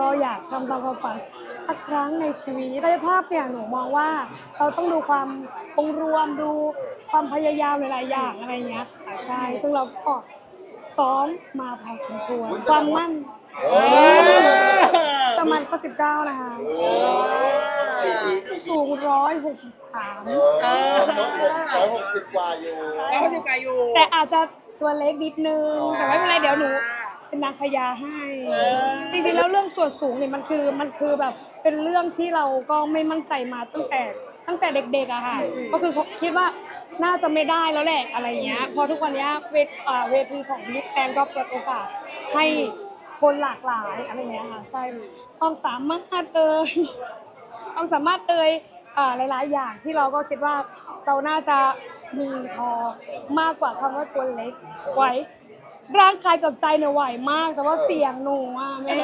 ก็อยากทำตามความฝันสักครั้งในชีวิตกายภาพเนี่ยหนูมองว่า เราต้องดูความองค์รวมดูความพยายามหลายๆอย่างอะไรเงี้ยค่ะใช่ ซึ่งเราก็ซ้อมมาพอสมควรความมั่นโอ้ประมาณก็สิบเก้านะคะสี่ปีสี่ปีสูงร้อยหกสิบสามเออร้อยหกสิบกว่าอยู่แล้วเขาจะกายอยู่ แต่อาจจะตัวเล็กนิดนึง แต่ไม่เป็นไรเดี๋ยวหนู เป็นนางพญาให้เออจริงๆแล้วเรื่องส่วนสูงเนี่ยมันคือมันคือแบบเป็นเรื่องที่เราก็ไม่มั่นใจมาตั้งแต่ตั้งแต่เด็กๆอะค่ะ ก็คือคิดว่าน่าจะไม่ได้แล้วแหละอะไรเงี้ย พอทุกวันเนี้ยเวทอ่าเวทีของมิสแกนก็เปิดโอกาสให้คนหลากหลายอะไรเงี้ยค่ะ ใช่ความสามารถเอ่ยความสามารถเอ่ยอ่าหลายๆ อย่างที่เราก็คิดว่าเราน่าจะมีพอมากกว่าคำว่าตัวเล็กไหว ร่างกายกับใจเนี่ยไหวมาก แต่ว่าเสียงหนูอะแม่